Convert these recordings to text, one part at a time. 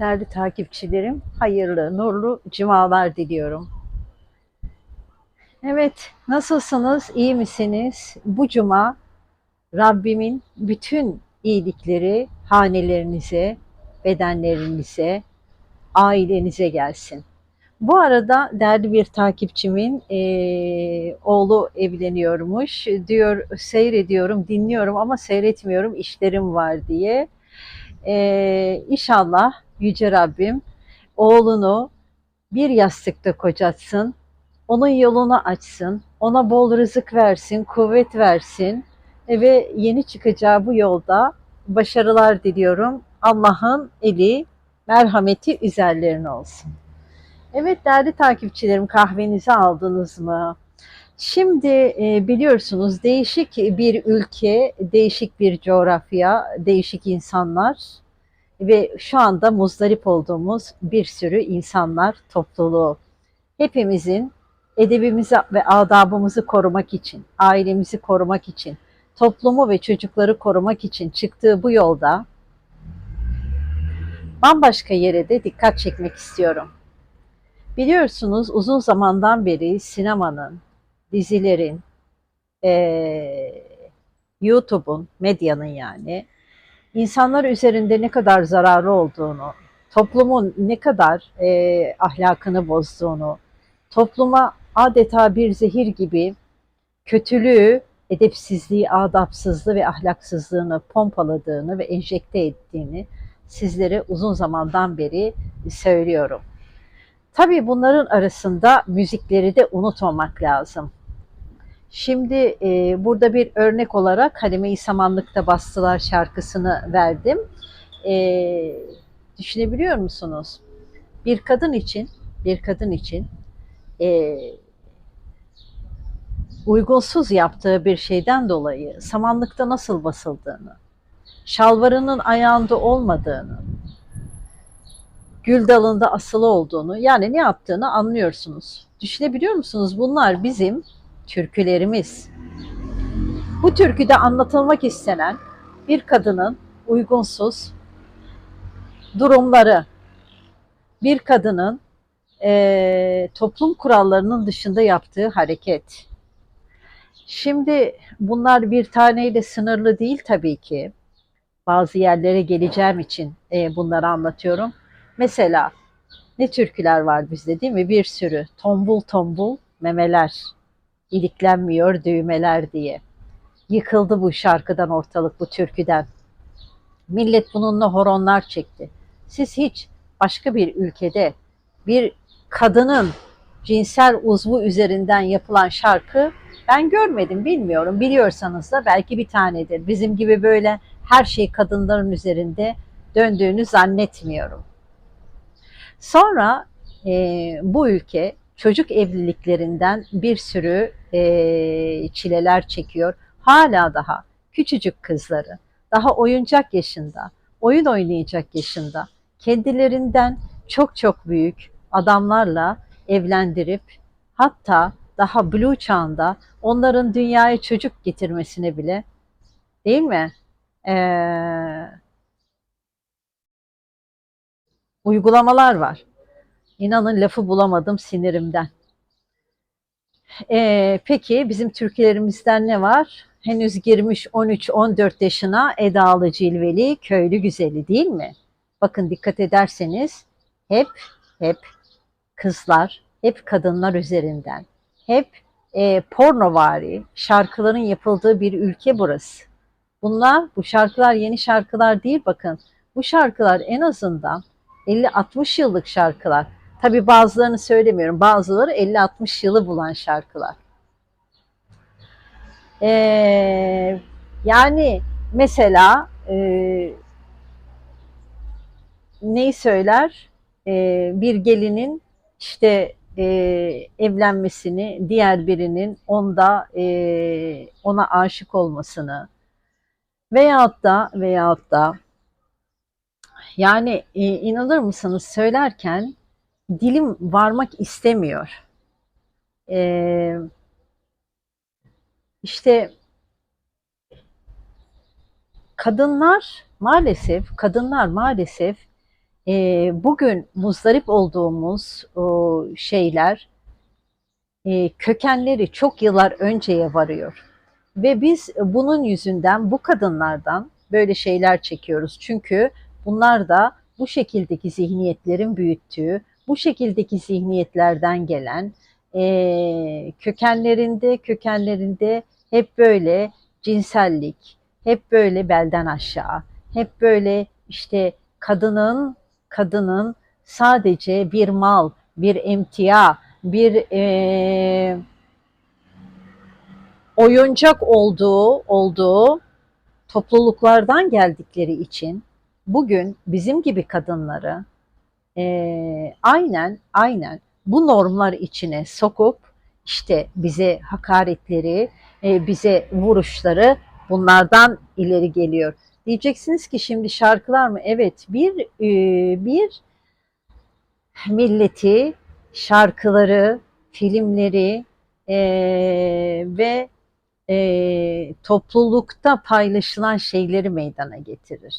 Değerli takipçilerim, hayırlı, nurlu cumalar diliyorum. Evet, nasılsınız? İyi misiniz? Bu cuma Rabbimin bütün iyilikleri hanelerinize, bedenlerinize, ailenize gelsin. Bu arada değerli bir takipçimin eee, oğlu evleniyormuş. Diyor seyrediyorum, dinliyorum ama seyretmiyorum işlerim var diye. Eee inşallah Yüce Rabbim oğlunu bir yastıkta kocatsın, onun yolunu açsın, ona bol rızık versin, kuvvet versin ve yeni çıkacağı bu yolda başarılar diliyorum. Allah'ın eli, merhameti üzerlerine olsun. Evet değerli takipçilerim kahvenizi aldınız mı? Şimdi e, biliyorsunuz değişik bir ülke, değişik bir coğrafya, değişik insanlar ve şu anda muzdarip olduğumuz bir sürü insanlar topluluğu. Hepimizin edebimizi ve adabımızı korumak için, ailemizi korumak için, toplumu ve çocukları korumak için çıktığı bu yolda bambaşka yere de dikkat çekmek istiyorum. Biliyorsunuz uzun zamandan beri sinemanın, dizilerin, eee, YouTube'un, medyanın yani insanlar üzerinde ne kadar zararı olduğunu, toplumun ne kadar eee, ahlakını bozduğunu, topluma adeta bir zehir gibi kötülüğü, edepsizliği, adapsızlığı ve ahlaksızlığını pompaladığını ve enjekte ettiğini sizlere uzun zamandan beri söylüyorum. Tabii bunların arasında müzikleri de unutmamak lazım. Şimdi e, burada bir örnek olarak Halime-i Samanlık'ta Bastılar şarkısını verdim. E, düşünebiliyor musunuz? Bir kadın için, bir kadın için e, uygunsuz yaptığı bir şeyden dolayı samanlıkta nasıl basıldığını, şalvarının ayağında olmadığını, gül dalında asılı olduğunu yani ne yaptığını anlıyorsunuz. Düşünebiliyor musunuz? Bunlar bizim türkülerimiz. Bu türküde anlatılmak istenen bir kadının uygunsuz durumları, bir kadının eee, toplum kurallarının dışında yaptığı hareket. Şimdi bunlar bir taneyle sınırlı değil tabii ki. Bazı yerlere geleceğim için eee, bunları anlatıyorum. Mesela ne türküler var bizde değil mi? Bir sürü. Tombul tombul memeler, iliklenmiyor düğmeler diye. Yıkıldı bu şarkıdan ortalık, bu türküden. Millet bununla horonlar çekti. Siz hiç başka bir ülkede bir kadının cinsel uzvu üzerinden yapılan şarkı ben görmedim, bilmiyorum. Biliyorsanız da belki bir tanedir. Bizim gibi böyle her şey kadınların üzerinde döndüğünü zannetmiyorum. Sonra e, bu ülke çocuk evliliklerinden bir sürü e, çileler çekiyor. Hala daha küçücük kızları, daha oyuncak yaşında, oyun oynayacak yaşında, kendilerinden çok çok büyük adamlarla evlendirip hatta daha blue çağında onların dünyaya çocuk getirmesine bile değil mi? Ee, uygulamalar var. İnanın lafı bulamadım sinirimden. Ee, peki bizim Türkiye'lerimizden ne var? Henüz girmiş 13-14 yaşına Edalı Cilveli köylü güzeli değil mi? Bakın dikkat ederseniz hep hep kızlar, hep kadınlar üzerinden, hep e, pornovari şarkıların yapıldığı bir ülke burası. Bunlar, bu şarkılar yeni şarkılar değil bakın. Bu şarkılar en azından 50-60 yıllık şarkılar. Tabi bazılarını söylemiyorum. Bazıları 50-60 yılı bulan şarkılar. Ee, yani mesela e, neyi söyler? Ee, bir gelinin işte e, evlenmesini, diğer birinin onda e, ona aşık olmasını veyahut da veyahut da yani e, inanır mısınız söylerken dilim varmak istemiyor. Ee, işte kadınlar maalesef kadınlar maalesef e, bugün muzdarip olduğumuz o şeyler e, kökenleri çok yıllar önceye varıyor. Ve biz bunun yüzünden bu kadınlardan böyle şeyler çekiyoruz. Çünkü bunlar da bu şekildeki zihniyetlerin büyüttüğü, bu şekildeki zihniyetlerden gelen e, kökenlerinde kökenlerinde hep böyle cinsellik, hep böyle belden aşağı, hep böyle işte kadının kadının sadece bir mal, bir emtia, bir e, oyuncak olduğu olduğu topluluklardan geldikleri için bugün bizim gibi kadınları e, aynen aynen bu normlar içine sokup işte bize hakaretleri, e, bize vuruşları bunlardan ileri geliyor. Diyeceksiniz ki şimdi şarkılar mı? Evet bir e, bir milleti şarkıları, filmleri e, ve e, toplulukta paylaşılan şeyleri meydana getirir.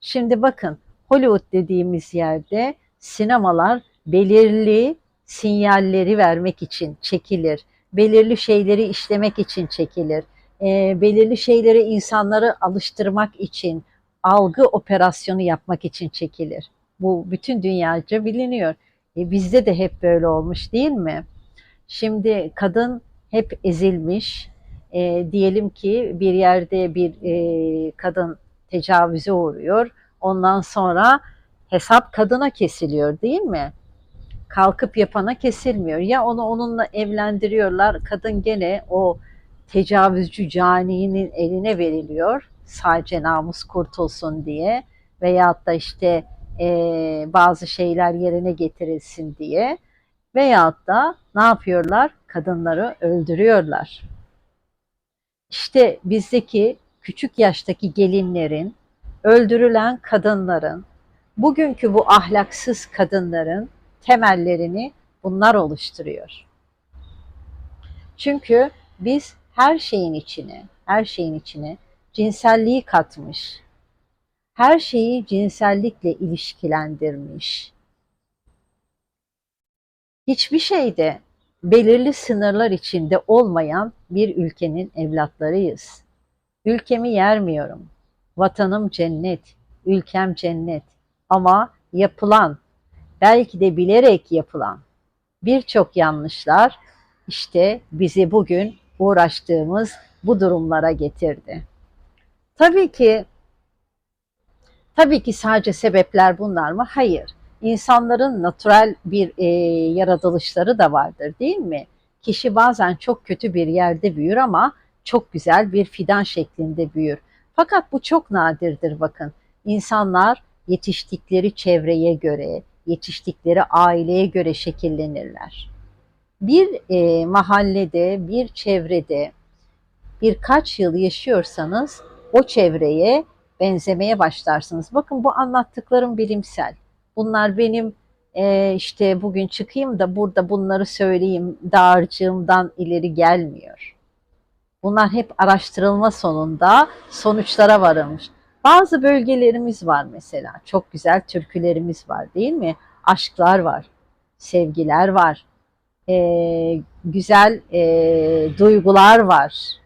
Şimdi bakın Hollywood dediğimiz yerde sinemalar belirli sinyalleri vermek için çekilir. Belirli şeyleri işlemek için çekilir. E, belirli şeyleri insanları alıştırmak için, algı operasyonu yapmak için çekilir. Bu bütün dünyaca biliniyor. E, bizde de hep böyle olmuş değil mi? Şimdi kadın hep ezilmiş. E, diyelim ki bir yerde bir e, kadın tecavüze uğruyor. Ondan sonra hesap kadına kesiliyor değil mi? Kalkıp yapana kesilmiyor. Ya onu onunla evlendiriyorlar. Kadın gene o tecavüzcü caninin eline veriliyor. Sadece namus kurtulsun diye. Veyahut da işte e, bazı şeyler yerine getirilsin diye. Veyahut da ne yapıyorlar? Kadınları öldürüyorlar. İşte bizdeki küçük yaştaki gelinlerin, öldürülen kadınların, bugünkü bu ahlaksız kadınların temellerini bunlar oluşturuyor. Çünkü biz her şeyin içine, her şeyin içine cinselliği katmış, her şeyi cinsellikle ilişkilendirmiş. Hiçbir şeyde belirli sınırlar içinde olmayan bir ülkenin evlatlarıyız. Ülkemi yermiyorum. Vatanım cennet, ülkem cennet. Ama yapılan, belki de bilerek yapılan birçok yanlışlar işte bizi bugün uğraştığımız bu durumlara getirdi. Tabii ki tabii ki sadece sebepler bunlar mı? Hayır. İnsanların natural bir e, yaratılışları da vardır değil mi? Kişi bazen çok kötü bir yerde büyür ama çok güzel bir fidan şeklinde büyür. Fakat bu çok nadirdir bakın. İnsanlar yetiştikleri çevreye göre, yetiştikleri aileye göre şekillenirler. Bir e, mahallede, bir çevrede birkaç yıl yaşıyorsanız o çevreye benzemeye başlarsınız. Bakın bu anlattıklarım bilimsel. Bunlar benim e, işte bugün çıkayım da burada bunları söyleyeyim dağarcığımdan ileri gelmiyor. Bunlar hep araştırılma sonunda sonuçlara varılmış. Bazı bölgelerimiz var mesela. Çok güzel türkülerimiz var değil mi? Aşklar var, sevgiler var, e, güzel e, duygular var.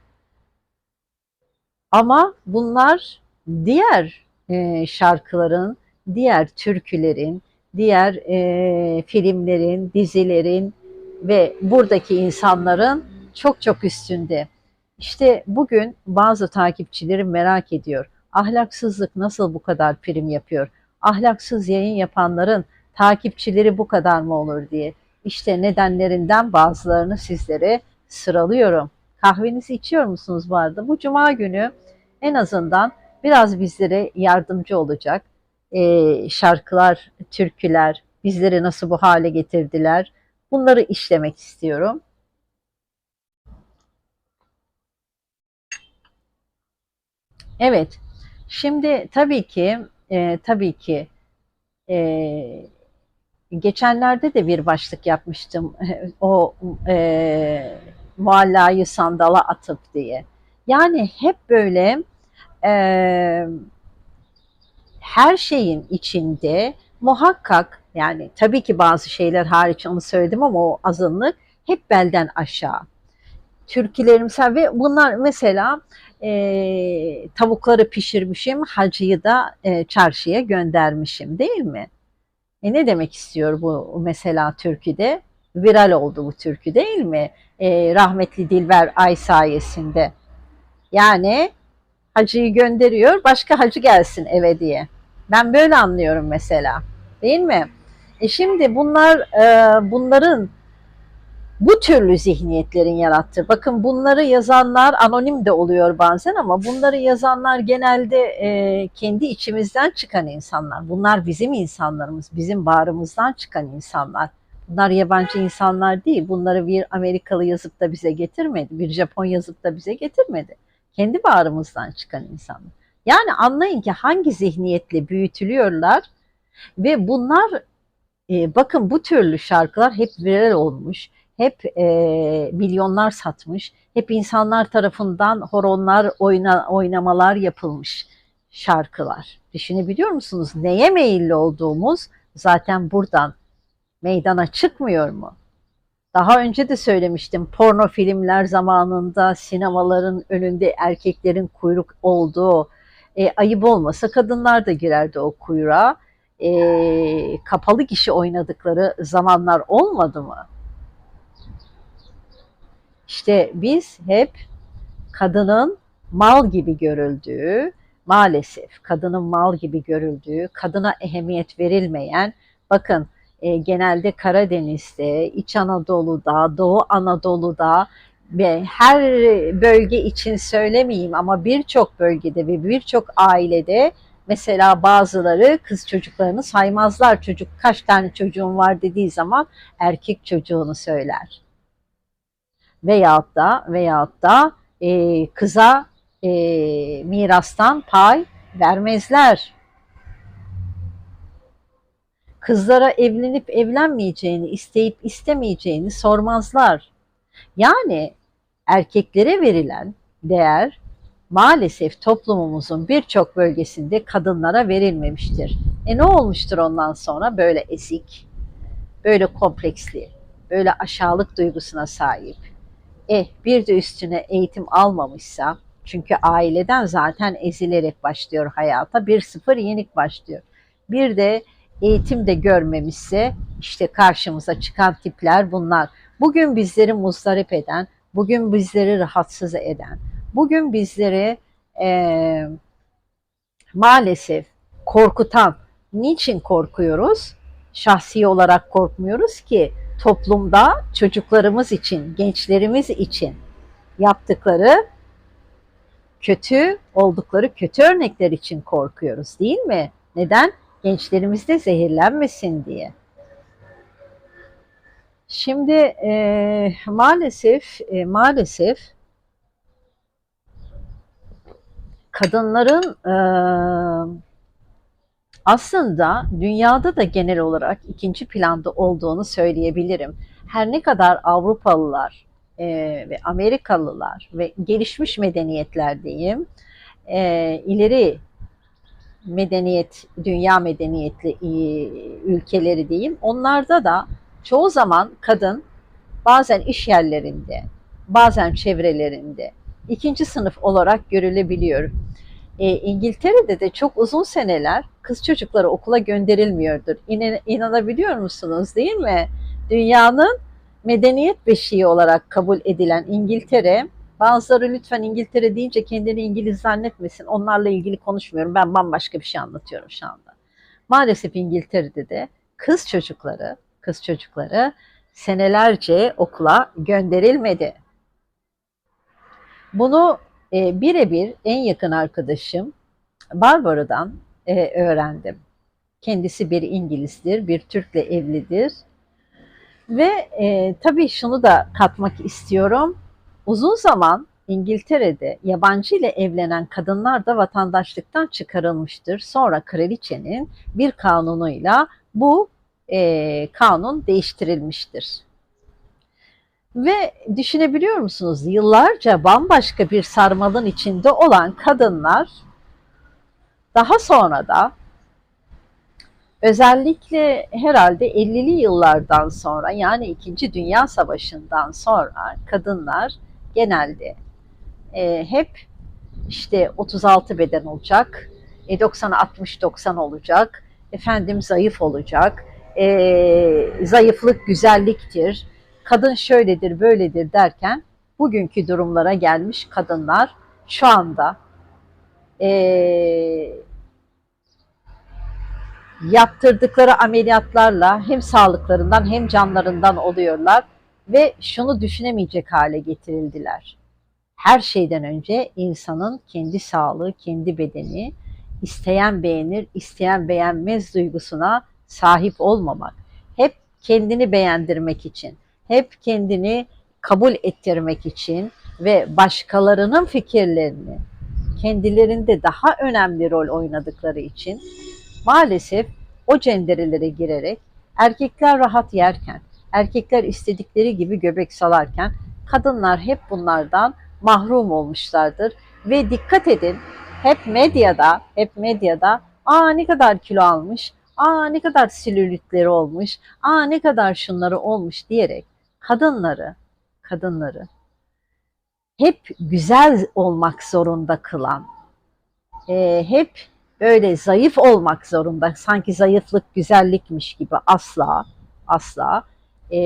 Ama bunlar diğer e, şarkıların, diğer türkülerin, diğer e, filmlerin, dizilerin ve buradaki insanların çok çok üstünde. İşte bugün bazı takipçilerim merak ediyor. Ahlaksızlık nasıl bu kadar prim yapıyor? Ahlaksız yayın yapanların takipçileri bu kadar mı olur diye. İşte nedenlerinden bazılarını sizlere sıralıyorum. Kahvenizi içiyor musunuz bu arada? Bu cuma günü en azından biraz bizlere yardımcı olacak. Ee, şarkılar, türküler bizleri nasıl bu hale getirdiler? Bunları işlemek istiyorum. Evet, şimdi tabii ki, e, tabii ki e, geçenlerde de bir başlık yapmıştım. O e, muallayı sandala atıp diye. Yani hep böyle e, her şeyin içinde muhakkak yani tabii ki bazı şeyler hariç onu söyledim ama o azınlık hep belden aşağı. Türkülerimsel ve bunlar mesela e, tavukları pişirmişim, hacıyı da e, çarşıya göndermişim değil mi? E ne demek istiyor bu mesela türküde? Viral oldu bu türkü değil mi? E, rahmetli Dilber Ay sayesinde. Yani hacıyı gönderiyor, başka hacı gelsin eve diye. Ben böyle anlıyorum mesela. Değil mi? E şimdi bunlar e, bunların bu türlü zihniyetlerin yarattığı. Bakın bunları yazanlar anonim de oluyor bazen ama bunları yazanlar genelde e, kendi içimizden çıkan insanlar. Bunlar bizim insanlarımız, bizim bağrımızdan çıkan insanlar. Bunlar yabancı insanlar değil. Bunları bir Amerikalı yazıp da bize getirmedi. Bir Japon yazıp da bize getirmedi. Kendi bağrımızdan çıkan insanlar. Yani anlayın ki hangi zihniyetle büyütülüyorlar ve bunlar e, bakın bu türlü şarkılar hep viral olmuş hep e, milyonlar satmış, hep insanlar tarafından horonlar, oyna, oynamalar yapılmış şarkılar. Düşünebiliyor musunuz? Neye meyilli olduğumuz zaten buradan meydana çıkmıyor mu? Daha önce de söylemiştim porno filmler zamanında sinemaların önünde erkeklerin kuyruk olduğu e, ayıp olmasa kadınlar da girerdi o kuyruğa. E, kapalı kişi oynadıkları zamanlar olmadı mı? İşte biz hep kadının mal gibi görüldüğü, maalesef kadının mal gibi görüldüğü, kadına ehemmiyet verilmeyen, bakın e, genelde Karadeniz'de, İç Anadolu'da, Doğu Anadolu'da ve her bölge için söylemeyeyim ama birçok bölgede ve birçok ailede mesela bazıları kız çocuklarını saymazlar. Çocuk kaç tane çocuğun var dediği zaman erkek çocuğunu söyler veyahut da veyahut da e, kıza e, mirastan pay vermezler. Kızlara evlenip evlenmeyeceğini, isteyip istemeyeceğini sormazlar. Yani erkeklere verilen değer maalesef toplumumuzun birçok bölgesinde kadınlara verilmemiştir. E ne olmuştur ondan sonra? Böyle ezik, böyle kompleksli, böyle aşağılık duygusuna sahip E bir de üstüne eğitim almamışsa çünkü aileden zaten ezilerek başlıyor hayata. Bir sıfır yenik başlıyor. Bir de eğitim de görmemişse işte karşımıza çıkan tipler bunlar. Bugün bizleri muzdarip eden, bugün bizleri rahatsız eden, bugün bizleri e, maalesef korkutan. Niçin korkuyoruz? Şahsi olarak korkmuyoruz ki toplumda çocuklarımız için, gençlerimiz için yaptıkları kötü oldukları kötü örnekler için korkuyoruz değil mi? Neden? Gençlerimiz de zehirlenmesin diye. Şimdi e, maalesef e, maalesef kadınların e, aslında dünyada da genel olarak ikinci planda olduğunu söyleyebilirim. Her ne kadar Avrupalılar e, ve Amerikalılar ve gelişmiş medeniyetler diyeyim, e, ileri medeniyet, dünya medeniyetli e, ülkeleri diyeyim, onlarda da çoğu zaman kadın bazen iş yerlerinde, bazen çevrelerinde ikinci sınıf olarak görülebiliyor. E, İngiltere'de de çok uzun seneler kız çocukları okula gönderilmiyordur. İnan, inanabiliyor musunuz değil mi? Dünyanın medeniyet beşiği olarak kabul edilen İngiltere, bazıları lütfen İngiltere deyince kendini İngiliz zannetmesin. Onlarla ilgili konuşmuyorum. Ben bambaşka bir şey anlatıyorum şu anda. Maalesef İngiltere'de de kız çocukları, kız çocukları senelerce okula gönderilmedi. Bunu e, birebir en yakın arkadaşım Barbara'dan e, öğrendim. Kendisi bir İngilizdir, bir Türk'le evlidir. Ve e, tabii şunu da katmak istiyorum. Uzun zaman İngiltere'de yabancı ile evlenen kadınlar da vatandaşlıktan çıkarılmıştır. Sonra kraliçenin bir kanunuyla bu e, kanun değiştirilmiştir. Ve düşünebiliyor musunuz? Yıllarca bambaşka bir sarmalın içinde olan kadınlar daha sonra da Özellikle herhalde 50'li yıllardan sonra yani İkinci Dünya Savaşı'ndan sonra kadınlar genelde e, hep işte 36 beden olacak, e, 90'a 60-90 olacak, efendim zayıf olacak, e, zayıflık güzelliktir, kadın şöyledir böyledir derken bugünkü durumlara gelmiş kadınlar şu anda e, yaptırdıkları ameliyatlarla hem sağlıklarından hem canlarından oluyorlar ve şunu düşünemeyecek hale getirildiler. Her şeyden önce insanın kendi sağlığı, kendi bedeni, isteyen beğenir, isteyen beğenmez duygusuna sahip olmamak. Hep kendini beğendirmek için, hep kendini kabul ettirmek için ve başkalarının fikirlerini kendilerinde daha önemli rol oynadıkları için maalesef o cenderelere girerek erkekler rahat yerken, erkekler istedikleri gibi göbek salarken kadınlar hep bunlardan mahrum olmuşlardır. Ve dikkat edin hep medyada, hep medyada aa ne kadar kilo almış, aa ne kadar silülitleri olmuş, aa ne kadar şunları olmuş diyerek kadınları, kadınları hep güzel olmak zorunda kılan, e, hep böyle zayıf olmak zorunda, sanki zayıflık güzellikmiş gibi asla, asla. E,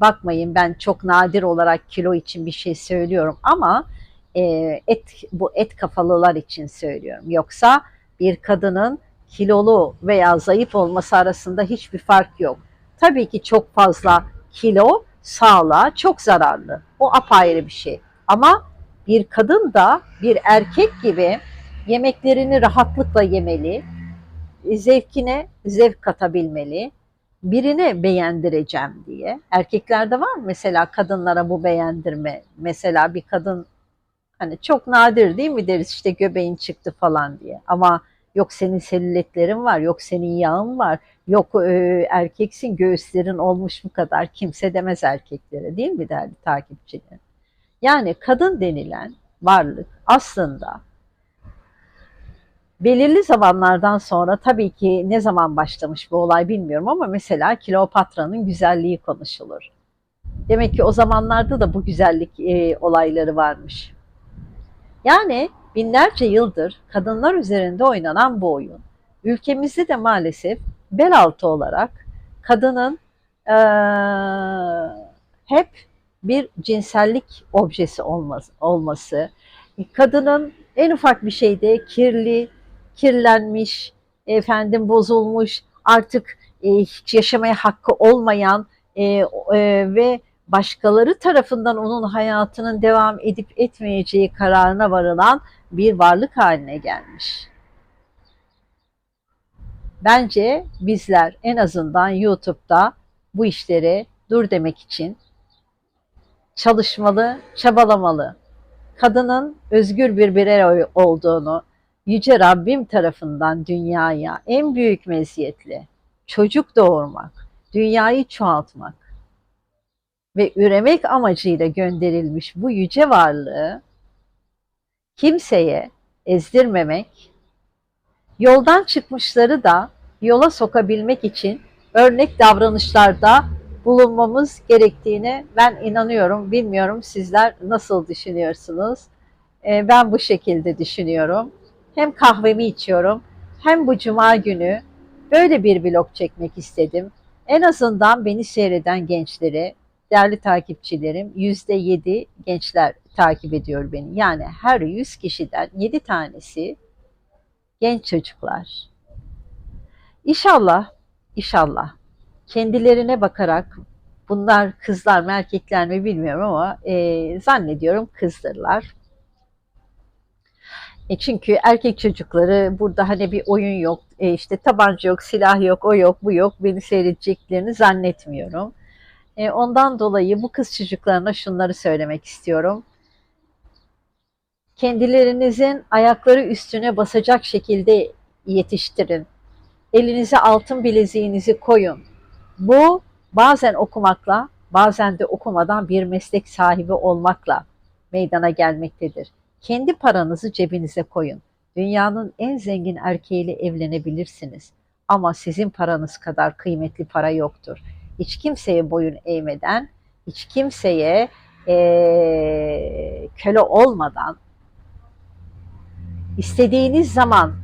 bakmayın ben çok nadir olarak kilo için bir şey söylüyorum ama e, et bu et kafalılar için söylüyorum. Yoksa bir kadının kilolu veya zayıf olması arasında hiçbir fark yok. Tabii ki çok fazla kilo sağlığa çok zararlı. O apayrı bir şey. Ama bir kadın da bir erkek gibi yemeklerini rahatlıkla yemeli, zevkine zevk katabilmeli, birine beğendireceğim diye. Erkeklerde var mesela kadınlara bu beğendirme? Mesela bir kadın hani çok nadir değil mi deriz işte göbeğin çıktı falan diye. Ama yok senin selülitlerin var, yok senin yağın var, yok e, erkeksin göğüslerin olmuş bu kadar. Kimse demez erkeklere değil mi değerli takipçilerim? Yani kadın denilen varlık aslında belirli zamanlardan sonra tabii ki ne zaman başlamış bu olay bilmiyorum ama mesela Kleopatra'nın güzelliği konuşulur. Demek ki o zamanlarda da bu güzellik e, olayları varmış. Yani binlerce yıldır kadınlar üzerinde oynanan bu oyun. Ülkemizde de maalesef bel altı olarak kadının e, hep bir cinsellik objesi olması, kadının en ufak bir şeyde kirli, kirlenmiş, efendim bozulmuş, artık e, hiç yaşamaya hakkı olmayan e, e, ve başkaları tarafından onun hayatının devam edip etmeyeceği kararına varılan bir varlık haline gelmiş. Bence bizler en azından YouTube'da bu işlere dur demek için çalışmalı, çabalamalı. Kadının özgür bir birey olduğunu, Yüce Rabbim tarafından dünyaya en büyük meziyetle çocuk doğurmak, dünyayı çoğaltmak ve üremek amacıyla gönderilmiş bu yüce varlığı kimseye ezdirmemek, yoldan çıkmışları da yola sokabilmek için örnek davranışlarda bulunmamız gerektiğine ben inanıyorum. Bilmiyorum sizler nasıl düşünüyorsunuz? Ee, ben bu şekilde düşünüyorum. Hem kahvemi içiyorum hem bu cuma günü böyle bir vlog çekmek istedim. En azından beni seyreden gençlere, değerli takipçilerim yüzde yedi gençler takip ediyor beni. Yani her yüz kişiden yedi tanesi genç çocuklar. İnşallah, inşallah kendilerine bakarak bunlar kızlar mı erkekler mi bilmiyorum ama e, zannediyorum kızdırlar. E çünkü erkek çocukları burada hani bir oyun yok, e işte tabanca yok, silah yok, o yok, bu yok, beni seyredeceklerini zannetmiyorum. E ondan dolayı bu kız çocuklarına şunları söylemek istiyorum. Kendilerinizin ayakları üstüne basacak şekilde yetiştirin. Elinize altın bileziğinizi koyun. Bu bazen okumakla, bazen de okumadan bir meslek sahibi olmakla meydana gelmektedir. Kendi paranızı cebinize koyun. Dünyanın en zengin erkeğiyle evlenebilirsiniz. Ama sizin paranız kadar kıymetli para yoktur. Hiç kimseye boyun eğmeden, hiç kimseye eee, köle olmadan, istediğiniz zaman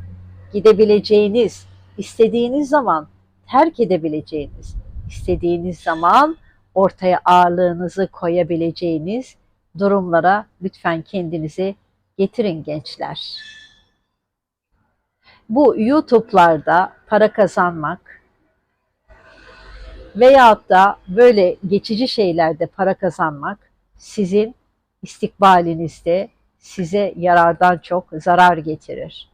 gidebileceğiniz, istediğiniz zaman terk edebileceğiniz, istediğiniz zaman ortaya ağırlığınızı koyabileceğiniz durumlara lütfen kendinizi getirin gençler. Bu YouTube'larda para kazanmak veyahut da böyle geçici şeylerde para kazanmak sizin istikbalinizde size yarardan çok zarar getirir.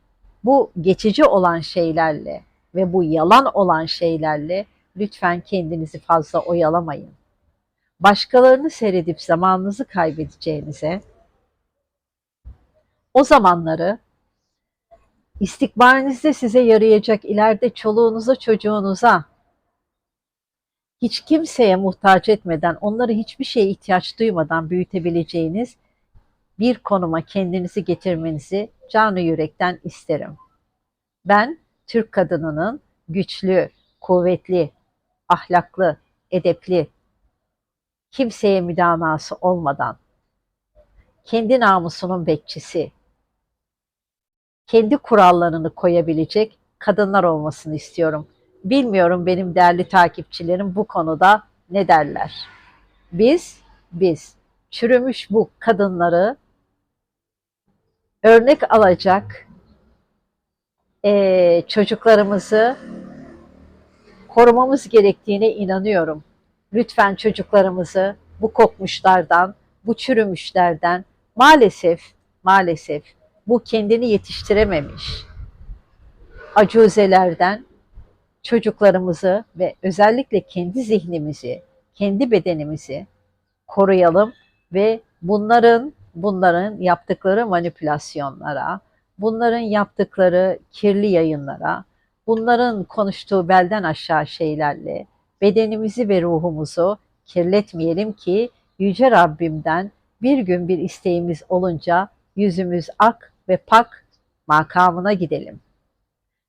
Bu geçici olan şeylerle ve bu yalan olan şeylerle lütfen kendinizi fazla oyalamayın. Başkalarını seyredip zamanınızı kaybedeceğinize o zamanları istikbalinizde size yarayacak ileride çoluğunuza çocuğunuza hiç kimseye muhtaç etmeden onları hiçbir şeye ihtiyaç duymadan büyütebileceğiniz bir konuma kendinizi getirmenizi canı yürekten isterim. Ben Türk kadınının güçlü, kuvvetli, ahlaklı, edepli, kimseye müdanası olmadan, kendi namusunun bekçisi, kendi kurallarını koyabilecek kadınlar olmasını istiyorum. Bilmiyorum benim değerli takipçilerim bu konuda ne derler. Biz, biz çürümüş bu kadınları örnek alacak eee, çocuklarımızı korumamız gerektiğine inanıyorum. Lütfen çocuklarımızı bu kokmuşlardan, bu çürümüşlerden maalesef, maalesef bu kendini yetiştirememiş acuzelerden çocuklarımızı ve özellikle kendi zihnimizi, kendi bedenimizi koruyalım ve bunların bunların yaptıkları manipülasyonlara, bunların yaptıkları kirli yayınlara, bunların konuştuğu belden aşağı şeylerle bedenimizi ve ruhumuzu kirletmeyelim ki yüce Rabbimden bir gün bir isteğimiz olunca yüzümüz ak ve pak makamına gidelim.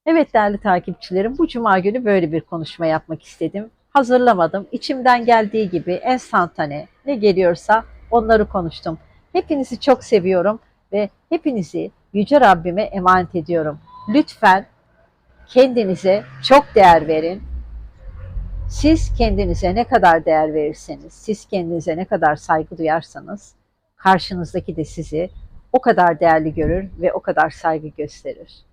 Evet değerli takipçilerim bu cuma günü böyle bir konuşma yapmak istedim. Hazırlamadım. İçimden geldiği gibi enstantane ne geliyorsa onları konuştum. Hepinizi çok seviyorum ve hepinizi Yüce Rabbime emanet ediyorum. Lütfen kendinize çok değer verin. Siz kendinize ne kadar değer verirseniz, siz kendinize ne kadar saygı duyarsanız karşınızdaki de sizi o kadar değerli görür ve o kadar saygı gösterir.